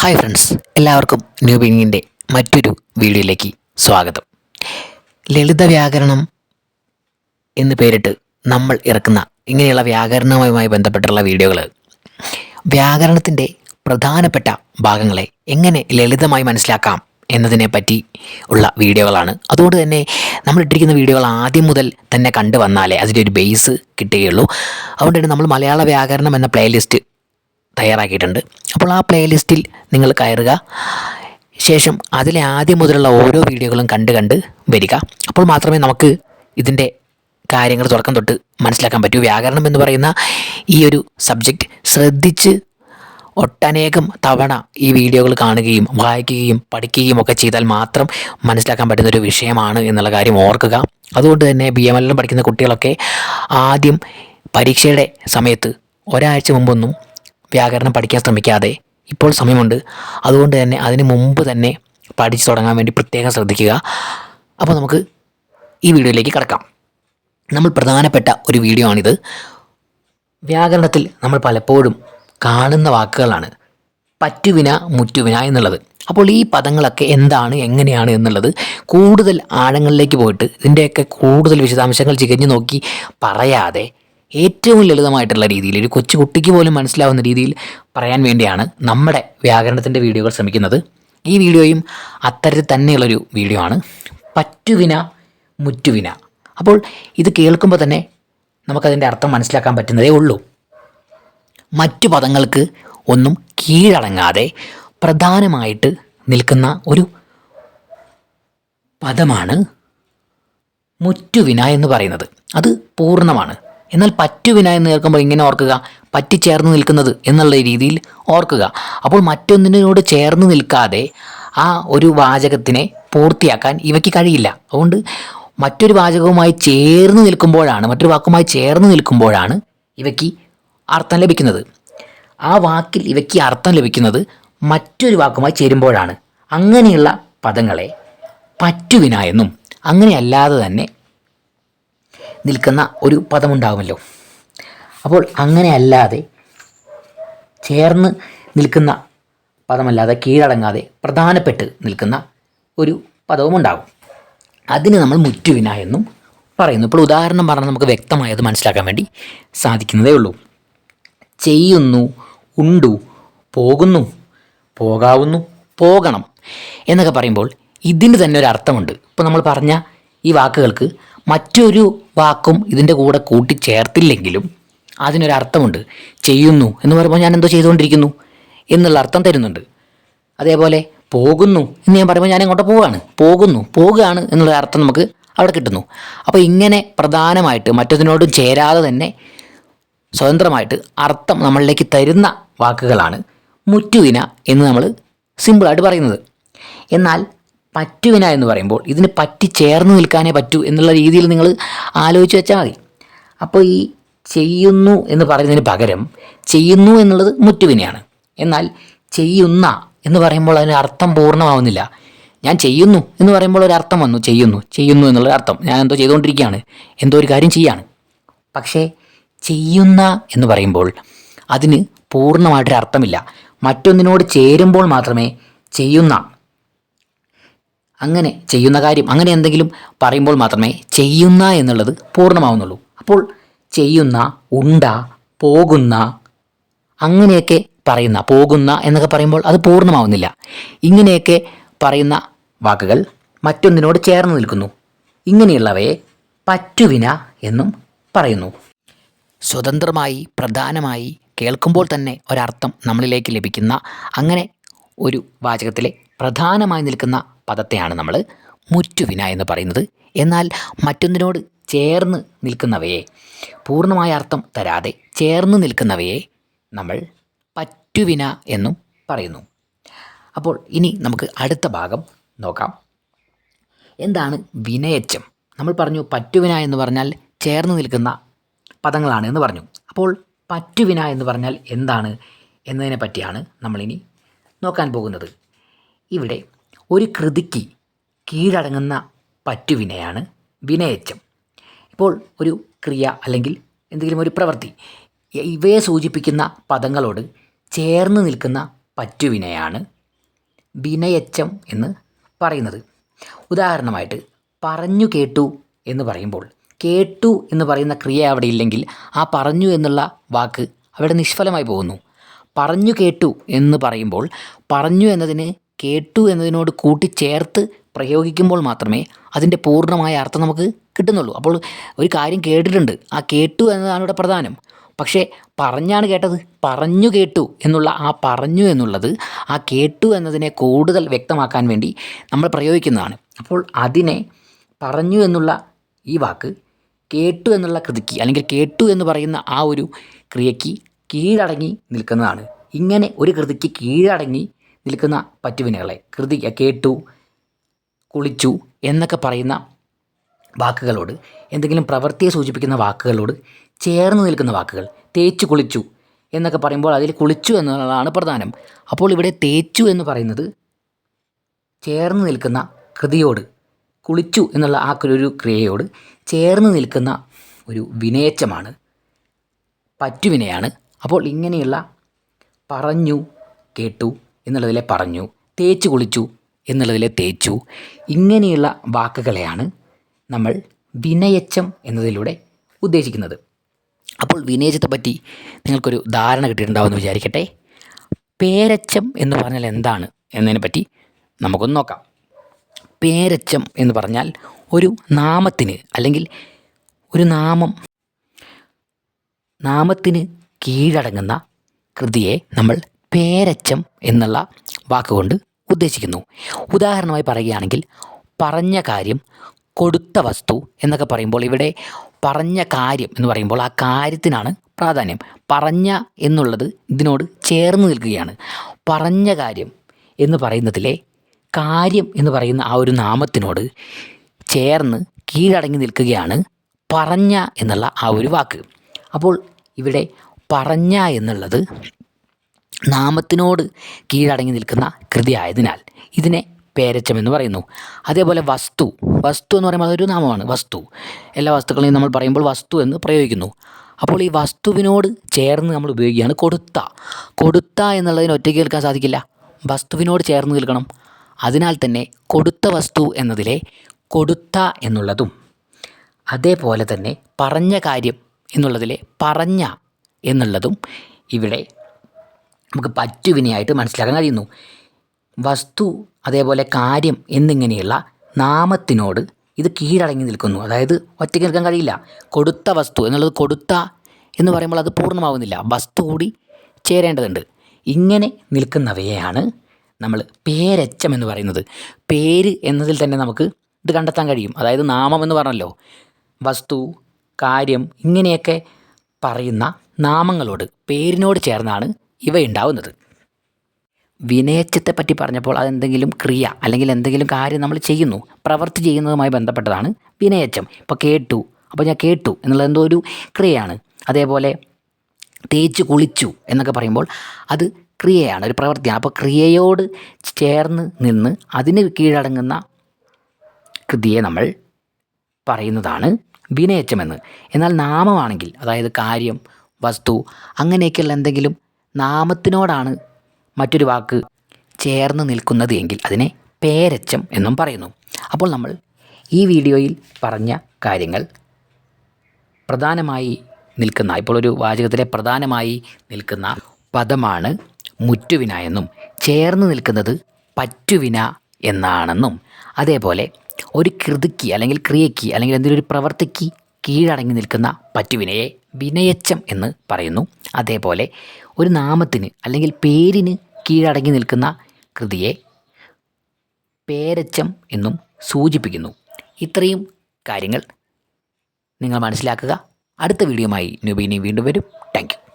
Hi friends എല്ലാവർക്കും new ബിങ്ങിന്റെ മറ്റൊരു വീഡിയോയിലേക്ക് സ്വാഗതം. ലളിത വ്യാകരണം എന്ന് പേരിട്ട് നമ്മൾ ഇറക്കുന്ന ഇങ്ങനെയുള്ള വ്യാകരണവുമായി ബന്ധപ്പെട്ടുള്ള വീഡിയോകൾ വ്യാകരണത്തിന്റെ പ്രധാനപ്പെട്ട ഭാഗങ്ങളെ എങ്ങനെ ലളിതമായി മനസ്സിലാക്കാം എന്നതിനെ പറ്റി ഉള്ള വീഡിയോകളാണ്. അതുകൊണ്ട് തന്നെ നമ്മൾ ഇട്ടിരിക്കുന്ന വീഡിയോകൾ ആദ്യം മുതൽ തന്നെ കണ്ടു വന്നാലേ അതിന്റെ ഒരു ബേസ് കിട്ടുകയുള്ളൂ. അതുകൊണ്ട് തന്നെ നമ്മൾ മലയാള വ്യാകരണം എന്ന പ്ലേലിസ്റ്റ് തയ്യാറാക്കിയിട്ടുണ്ട്. അപ്പോൾ ആ പ്ലേലിസ്റ്റിൽ നിങ്ങൾ കയറുക. ശേഷം അതിലെ ആദ്യം മുതലുള്ള ഓരോ വീഡിയോകളും കണ്ട് കണ്ട് വരിക. അപ്പോൾ മാത്രമേ നമുക്ക് ഇതിന്റെ കാര്യങ്ങൾ തുടക്കം തൊട്ട് മനസ്സിലാക്കാൻ പറ്റൂ. വ്യാകരണം എന്ന് പറയുന്ന ഈ ഒരു സബ്ജക്റ്റ് ശ്രദ്ധിച്ച് ഒട്ടനേകം തവണ ഈ വീഡിയോകൾ കാണുകയും വായിക്കുകയും പഠിക്കുകയും ഒക്കെ ചെയ്താൽ മാത്രം മനസ്സിലാക്കാൻ പറ്റുന്ന ഒരു വിഷയമാണ് എന്നുള്ള കാര്യം ഓർക്കുക. അതുകൊണ്ട് തന്നെ ബി എം എല്ലിലും പഠിക്കുന്ന കുട്ടികളൊക്കെ ആദ്യം പരീക്ഷയുടെ സമയത്ത് ഒരാഴ്ച മുമ്പൊന്നും വ്യാകരണം പഠിക്കാൻ ശ്രമിക്കാതെ ഇപ്പോൾ സമയമുണ്ട്. അതുകൊണ്ട് തന്നെ അതിന് മുമ്പ് തന്നെ പഠിച്ചു തുടങ്ങാൻ വേണ്ടി പ്രത്യേകം ശ്രദ്ധിക്കുക. അപ്പോൾ നമുക്ക് ഈ വീഡിയോയിലേക്ക് കടക്കാം. നമ്മൾ പ്രധാനപ്പെട്ട ഒരു വീഡിയോ ആണിത്. വ്യാകരണത്തിൽ നമ്മൾ പലപ്പോഴും കാണുന്ന വാക്കുകളാണ് പറ്റുവിന മുറ്റുവിന എന്നുള്ളത്. അപ്പോൾ ഈ പദങ്ങളൊക്കെ എന്താണ് എങ്ങനെയാണ് എന്നുള്ളത് കൂടുതൽ ആഴങ്ങളിലേക്ക് പോയിട്ട് ഇതിന്റെയൊക്കെ കൂടുതൽ വിശദാംശങ്ങൾ ചികഞ്ഞു നോക്കി പറയാതെ ഏറ്റവും ലളിതമായിട്ടുള്ള രീതിയിൽ ഒരു കൊച്ചു കുട്ടിക്ക് പോലും മനസ്സിലാവുന്ന രീതിയിൽ പറയാൻ വേണ്ടിയാണ് നമ്മുടെ വ്യാകരണത്തിന്റെ വീഡിയോകൾ ശ്രമിക്കുന്നത്. ഈ വീഡിയോയും അത്തരത്തിൽ തന്നെയുള്ളൊരു വീഡിയോ ആണ്. പറ്റുവിന മുറ്റുവിന. അപ്പോൾ ഇത് കേൾക്കുമ്പോൾ തന്നെ നമുക്കതിന്റെ അർത്ഥം മനസ്സിലാക്കാൻ പറ്റുന്നതേ ഉള്ളൂ. മറ്റു പദങ്ങൾക്ക് ഒന്നും കീഴടങ്ങാതെ പ്രധാനമായിട്ട് നിൽക്കുന്ന ഒരു പദമാണ് മുറ്റുവിന എന്ന് പറയുന്നത്. അത് പൂർണമാണ്. എന്നാൽ പറ്റുവിന എന്ന് കേൾക്കുമ്പോൾ ഇങ്ങനെ ഓർക്കുക പറ്റിച്ചേർന്ന് നിൽക്കുന്നത് എന്നുള്ള രീതിയിൽ ഓർക്കുക. അപ്പോൾ മറ്റൊന്നിനോട് ചേർന്ന് നിൽക്കാതെ ആ ഒരു വാചകത്തിനെ പൂർത്തിയാക്കാൻ ഇവയ്ക്ക് കഴിയില്ല. അതുകൊണ്ട് മറ്റൊരു വാചകവുമായി ചേർന്ന് നിൽക്കുമ്പോഴാണ് മറ്റൊരു വാക്കുമായി ചേർന്ന് നിൽക്കുമ്പോഴാണ് ഇവയ്ക്ക് അർത്ഥം ലഭിക്കുന്നത്. ആ വാക്കിൽ ഇവയ്ക്ക് അർത്ഥം ലഭിക്കുന്നത് മറ്റൊരു വാക്കുമായി ചേരുമ്പോഴാണ്. അങ്ങനെയുള്ള പദങ്ങളെ പറ്റുവിന എന്നും അങ്ങനെയല്ലാതെ തന്നെ നിൽക്കുന്ന ഒരു പദമുണ്ടാകുമല്ലോ അപ്പോൾ അങ്ങനെ അല്ലാതെ ചേർന്ന് നിൽക്കുന്ന പദമല്ലാതെ കീഴടങ്ങാതെ പ്രധാനപ്പെട്ട് നിൽക്കുന്ന ഒരു പദവും ഉണ്ടാകും അതിന് നമ്മൾ മുറ്റുവിന എന്നും പറയുന്നു. ഇപ്പോൾ ഉദാഹരണം പറഞ്ഞാൽ നമുക്ക് വ്യക്തമായത് മനസ്സിലാക്കാൻ വേണ്ടി സാധിക്കുന്നതേ ഉള്ളൂ. ചെയ്യുന്നു ഉണ്ടു പോകുന്നു പോകാവുന്നു പോകണം എന്നൊക്കെ പറയുമ്പോൾ ഇതിന് തന്നെ ഒരു അർത്ഥമുണ്ട്. ഇപ്പോൾ നമ്മൾ പറഞ്ഞ ഈ വാക്കുകൾക്ക് മറ്റൊരു വാക്കും ഇതിന്റെ കൂടെ കൂട്ടിച്ചേർത്തില്ലെങ്കിലും അതിനൊരു അർത്ഥമുണ്ട്. ചെയ്യുന്നു എന്ന് പറയുമ്പോൾ ഞാൻ എന്തോ ചെയ്തുകൊണ്ടിരിക്കുന്നു എന്നുള്ള അർത്ഥം തരുന്നുണ്ട്. അതേപോലെ പോകുന്നു എന്ന് ഞാൻ പറയുമ്പോൾ ഞാൻ എങ്ങോട്ട് പോവുകയാണ്. പോകുന്നു പോവുകയാണ് എന്നുള്ള അർത്ഥം നമുക്ക് അവിടെ കിട്ടുന്നു. അപ്പോൾ ഇങ്ങനെ പ്രധാനമായിട്ട് മറ്റതിനോടും ചേരാതെ തന്നെ സ്വതന്ത്രമായിട്ട് അർത്ഥം നമ്മളിലേക്ക് തരുന്ന വാക്കുകളാണ് മുറ്റുവിന എന്ന് നമ്മൾ സിമ്പിളായിട്ട് പറയുന്നത്. എന്നാൽ പറ്റുവിന എന്ന് പറയുമ്പോൾ ഇതിന് പറ്റി ചേർന്ന് നിൽക്കാനേ പറ്റൂ എന്നുള്ള രീതിയിൽ നിങ്ങൾ ആലോചിച്ച് വെച്ചാൽ മതി. അപ്പോൾ ഈ ചെയ്യുന്നു എന്ന് പറയുന്നതിന് പകരം ചെയ്യുന്നു എന്നുള്ളത് മുറ്റുവിനെയാണ്. എന്നാൽ ചെയ്യുന്ന എന്ന് പറയുമ്പോൾ അതിന് അർത്ഥം പൂർണമാവുന്നില്ല. ഞാൻ ചെയ്യുന്നു എന്ന് പറയുമ്പോൾ ഒരു അർത്ഥം വന്നു. ചെയ്യുന്നു ചെയ്യുന്നു എന്നുള്ള അർത്ഥം. ഞാൻ എന്തോ ചെയ്തുകൊണ്ടിരിക്കുകയാണ്. എന്തോ ഒരു കാര്യം ചെയ്യാണ്. പക്ഷേ ചെയ്യുന്ന എന്ന് പറയുമ്പോൾ അതിന് പൂർണമായിട്ടൊരു അർത്ഥമില്ല മറ്റൊന്നിനോട് ചേരുമ്പോൾ മാത്രമേ ചെയ്യുന്ന അങ്ങനെ ചെയ്യുന്ന കാര്യം അങ്ങനെ എന്തെങ്കിലും പറയുമ്പോൾ മാത്രമേ ചെയ്യുന്ന എന്നുള്ളത് പൂർണമാവുന്നുള്ളൂ. അപ്പോൾ ചെയ്യുന്ന ഉണ്ട പോകുന്ന അങ്ങനെയൊക്കെ പറയുന്ന പോകുന്ന എന്നൊക്കെ പറയുമ്പോൾ അത് പൂർണമാവുന്നില്ല. ഇങ്ങനെയൊക്കെ പറയുന്ന വാക്കുകൾ മറ്റൊന്നിനോട് ചേർന്ന് നിൽക്കുന്നു. ഇങ്ങനെയുള്ളവയെ പറ്റുവിന എന്നും പറയുന്നു. സ്വതന്ത്രമായി പ്രധാനമായി കേൾക്കുമ്പോൾ തന്നെ ഒരർത്ഥം നമ്മളിലേക്ക് ലഭിക്കുന്ന അങ്ങനെ ഒരു വാചകത്തിലെ പ്രധാനമായി നിൽക്കുന്ന പദത്തെയാണ് നമ്മൾ മുറ്റുവിന എന്ന് പറയുന്നത്. എന്നാൽ മറ്റൊന്നിനോട് ചേർന്ന് നിൽക്കുന്നവയെ പൂർണമായ അർത്ഥം തരാതെ ചേർന്ന് നിൽക്കുന്നവയെ നമ്മൾ പറ്റുവിന എന്നും പറയുന്നു. അപ്പോൾ ഇനി നമുക്ക് അടുത്ത ഭാഗം നോക്കാം. എന്താണ് വിനയച്ചം? നമ്മൾ പറഞ്ഞു പറ്റുവിന എന്ന് പറഞ്ഞാൽ ചേർന്ന് നിൽക്കുന്ന പദങ്ങളാണ് എന്ന് പറഞ്ഞു. അപ്പോൾ പറ്റുവിന എന്ന് പറഞ്ഞാൽ എന്താണ് എന്നതിനെ പറ്റിയാണ് നമ്മളിനി നോക്കാൻ പോകുന്നത്. ഇവിടെ ഒരു കൃതിക്ക് കീഴടങ്ങുന്ന പറ്റുവിനയാണ് വിനയച്ചം. ഇപ്പോൾ ഒരു ക്രിയ അല്ലെങ്കിൽ എന്തെങ്കിലും ഒരു പ്രവൃത്തി ഇവയെ സൂചിപ്പിക്കുന്ന പദങ്ങളോട് ചേർന്ന് നിൽക്കുന്ന പറ്റുവിനയാണ് വിനയച്ചം എന്ന് പറയുന്നത്. ഉദാഹരണമായിട്ട് പറഞ്ഞു കേട്ടു എന്ന് പറയുമ്പോൾ കേട്ടു എന്ന് പറയുന്ന ക്രിയ അവിടെ ഇല്ലെങ്കിൽ ആ പറഞ്ഞു എന്നുള്ള വാക്ക് അവിടെ നിഷ്ഫലമായി പോകുന്നു. പറഞ്ഞു കേട്ടു എന്ന് പറയുമ്പോൾ പറഞ്ഞു എന്നതിന് കേട്ടു എന്നതിനോട് കൂട്ടിച്ചേർത്ത് പ്രയോഗിക്കുമ്പോൾ മാത്രമേ അതിന്റെ പൂർണമായ അർത്ഥം നമുക്ക് കിട്ടുന്നുള്ളൂ. അപ്പോൾ ഒരു കാര്യം കേട്ടിട്ടുണ്ട്. ആ കേട്ടു എന്നതാണ് ഇവിടെ പ്രധാനം. പക്ഷേ പറഞ്ഞാണ് കേട്ടത്. പറഞ്ഞു കേട്ടു എന്നുള്ള ആ പറഞ്ഞു എന്നുള്ളത് ആ കേട്ടു എന്നതിനെ കൂടുതൽ വ്യക്തമാക്കാൻ വേണ്ടി നമ്മൾ പ്രയോഗിക്കുന്നതാണ്. അപ്പോൾ അതിനെ പറഞ്ഞു എന്നുള്ള ഈ വാക്ക് കേട്ടു എന്നുള്ള കൃതിക്ക് അല്ലെങ്കിൽ കേട്ടു എന്ന് പറയുന്ന ആ ഒരു ക്രിയയ്ക്ക് കീഴടങ്ങി നിൽക്കുന്നതാണ്. ഇങ്ങനെ ഒരു കൃതിക്ക് കീഴടങ്ങി നിൽക്കുന്ന പറ്റുവിനകളെ. കൃതി കേട്ടു കുളിച്ചു എന്നൊക്കെ പറയുന്ന വാക്കുകളോട് എന്തെങ്കിലും പ്രവൃത്തിയെ സൂചിപ്പിക്കുന്ന വാക്കുകളോട് ചേർന്ന് നിൽക്കുന്ന വാക്കുകൾ തേച്ചു കുളിച്ചു എന്നൊക്കെ പറയുമ്പോൾ അതിൽ കുളിച്ചു എന്നുള്ളതാണ് പ്രധാനം. അപ്പോൾ ഇവിടെ തേച്ചു എന്ന് പറയുന്നത് ചേർന്ന് നിൽക്കുന്ന കൃതിയോട് കുളിച്ചു എന്നുള്ള ആ ഒരു ക്രിയയോട് ചേർന്ന് നിൽക്കുന്ന ഒരു വിനയച്ചമാണ് പറ്റുവിനയാണ്. അപ്പോൾ ഇങ്ങനെയുള്ള പറഞ്ഞു കേട്ടു എന്നുള്ളതിലെ പറഞ്ഞു തേച്ചു കുളിച്ചു എന്നുള്ളതിലെ തേച്ചു. ഇങ്ങനെയുള്ള വാക്കുകളെയാണ് നമ്മൾ വിനയച്ചം എന്നതിലൂടെ ഉദ്ദേശിക്കുന്നത്. അപ്പോൾ വിനയച്ചത്തെ പറ്റി നിങ്ങൾക്കൊരു ധാരണ കിട്ടിയിട്ടുണ്ടാവുമെന്ന് വിചാരിക്കട്ടെ. പേരച്ചം എന്ന് പറഞ്ഞാൽ എന്താണ് എന്നതിനെ പറ്റി നമുക്കൊന്ന് നോക്കാം. പേരച്ചം എന്ന് പറഞ്ഞാൽ ഒരു നാമത്തിന് അല്ലെങ്കിൽ ഒരു നാമം നാമത്തിന് കീഴടങ്ങുന്ന കൃതിയെ നമ്മൾ പേരച്ചം എന്നുള്ള വാക്കുകൊണ്ട് ഉദ്ദേശിക്കുന്നു. ഉദാഹരണമായി പറയുകയാണെങ്കിൽ പറഞ്ഞ കാര്യം കൊടുത്ത വസ്തു എന്നൊക്കെ പറയുമ്പോൾ ഇവിടെ പറഞ്ഞ കാര്യം എന്ന് പറയുമ്പോൾ ആ കാര്യത്തിനാണ് പ്രാധാന്യം. പറഞ്ഞ എന്നുള്ളത് ഇതിനോട് ചേർന്ന് നിൽക്കുകയാണ്. പറഞ്ഞ കാര്യം എന്ന് പറയുന്നതിലെ കാര്യം എന്ന് പറയുന്ന ആ ഒരു നാമത്തിനോട് ചേർന്ന് കീഴടങ്ങി നിൽക്കുകയാണ് പറഞ്ഞ എന്നുള്ള ആ ഒരു വാക്ക്. അപ്പോൾ ഇവിടെ പറഞ്ഞ എന്നുള്ളത് നാമത്തിനോട് കീഴടങ്ങി നിൽക്കുന്ന കൃതി ആയതിനാൽ ഇതിനെ പേരച്ചമെന്ന് പറയുന്നു. അതേപോലെ വസ്തു. വസ്തു എന്ന് പറയുമ്പോൾ അതൊരു നാമമാണ്. വസ്തു. എല്ലാ വസ്തുക്കളെയും നമ്മൾ പറയുമ്പോൾ വസ്തു എന്ന് പ്രയോഗിക്കുന്നു. അപ്പോൾ ഈ വസ്തുവിനോട് ചേർന്ന് നമ്മൾ ഉപയോഗിക്കുകയാണ് കൊടുത്ത. കൊടുത്ത എന്നുള്ളതിന് ഒറ്റയ്ക്ക് കേൾക്കാൻ സാധിക്കില്ല. വസ്തുവിനോട് ചേർന്ന് നിൽക്കണം. അതിനാൽ തന്നെ കൊടുത്ത വസ്തു എന്നതിലെ കൊടുത്ത എന്നുള്ളതും അതേപോലെ തന്നെ പറഞ്ഞ കാര്യം എന്നുള്ളതിലെ പറഞ്ഞ എന്നുള്ളതും ഇവിടെ നമുക്ക് പറ്റുവിനെയായിട്ട് മനസ്സിലാക്കാൻ കഴിയുന്നു. വസ്തു അതേപോലെ കാര്യം എന്നിങ്ങനെയുള്ള നാമത്തിനോട് ഇത് കീഴടങ്ങി നിൽക്കുന്നു. അതായത് ഒറ്റയ്ക്ക് നിൽക്കാൻ കഴിയില്ല. കൊടുത്ത വസ്തു എന്നുള്ളത് കൊടുത്ത എന്ന് പറയുമ്പോൾ അത് പൂർണമാവുന്നില്ല. വസ്തു കൂടി ചേരേണ്ടതുണ്ട്. ഇങ്ങനെ നിൽക്കുന്നവയെയാണ് നമ്മൾ പേരച്ചം എന്ന് പറയുന്നത്. പേര് എന്നതിൽ തന്നെ നമുക്ക് ഇത് കണ്ടെത്താൻ കഴിയും. അതായത് നാമം എന്ന് പറഞ്ഞല്ലോ. വസ്തു കാര്യം ഇങ്ങനെയൊക്കെ പറയുന്ന നാമങ്ങളോട് പേരിനോട് ചേർന്നാണ് ഇവ ഉണ്ടാവുന്നത് വിനയച്ചത്തെ പറ്റി പറഞ്ഞപ്പോൾ അതെന്തെങ്കിലും ക്രിയ അല്ലെങ്കിൽ എന്തെങ്കിലും കാര്യം നമ്മൾ ചെയ്യുന്നു പ്രവർത്തി ചെയ്യുന്നതുമായി ബന്ധപ്പെട്ടതാണ് വിനയച്ചം. ഇപ്പോൾ കേട്ടു അപ്പോൾ ഞാൻ കേട്ടു എന്നുള്ളത് എന്തോ ഒരു ക്രിയയാണ്. അതേപോലെ തേച്ച് കുളിച്ചു എന്നൊക്കെ പറയുമ്പോൾ അത് ക്രിയയാണ് ഒരു പ്രവൃത്തിയാണ്. അപ്പോൾ ക്രിയയോട് ചേർന്ന് നിന്ന് അതിന് കീഴടങ്ങുന്ന കൃതിയെ നമ്മൾ പറയുന്നതാണ് വിനയച്ചമെന്ന്. എന്നാൽ നാമമാണെങ്കിൽ അതായത് കാര്യം വസ്തു അങ്ങനെയൊക്കെയുള്ള എന്തെങ്കിലും നാമത്തിനോടാണ് മറ്റൊരു വാക്ക് ചേർന്ന് നിൽക്കുന്നത് എങ്കിൽ അതിനെ പേരച്ചം എന്നും പറയുന്നു. അപ്പോൾ നമ്മൾ ഈ വീഡിയോയിൽ പറഞ്ഞ കാര്യങ്ങൾ പ്രധാനമായി നിൽക്കുന്ന ഇപ്പോൾ ഒരു വാചകത്തിലെ പ്രധാനമായി നിൽക്കുന്ന പദമാണ് മുറ്റുവിന എന്നും ചേർന്ന് നിൽക്കുന്നത് പറ്റുവിന എന്നാണെന്നും. അതേപോലെ ഒരു കൃതിക്ക് അല്ലെങ്കിൽ ക്രിയയ്ക്ക് അല്ലെങ്കിൽ എന്തെങ്കിലും ഒരു പ്രവർത്തിക്ക് കീഴടങ്ങി നിൽക്കുന്ന പറ്റുവിനയെ വിനയച്ചം എന്ന് പറയുന്നു. അതേപോലെ ഒരു നാമത്തിന് അല്ലെങ്കിൽ പേരിന് കീഴടങ്ങി നിൽക്കുന്ന കൃതിയെ പേരച്ചം എന്നും സൂചിപ്പിക്കുന്നു. ഇത്രയും കാര്യങ്ങൾ നിങ്ങൾ മനസ്സിലാക്കുക. അടുത്ത വീഡിയോയുമായി നുബീനി വീണ്ടും വരും. താങ്ക്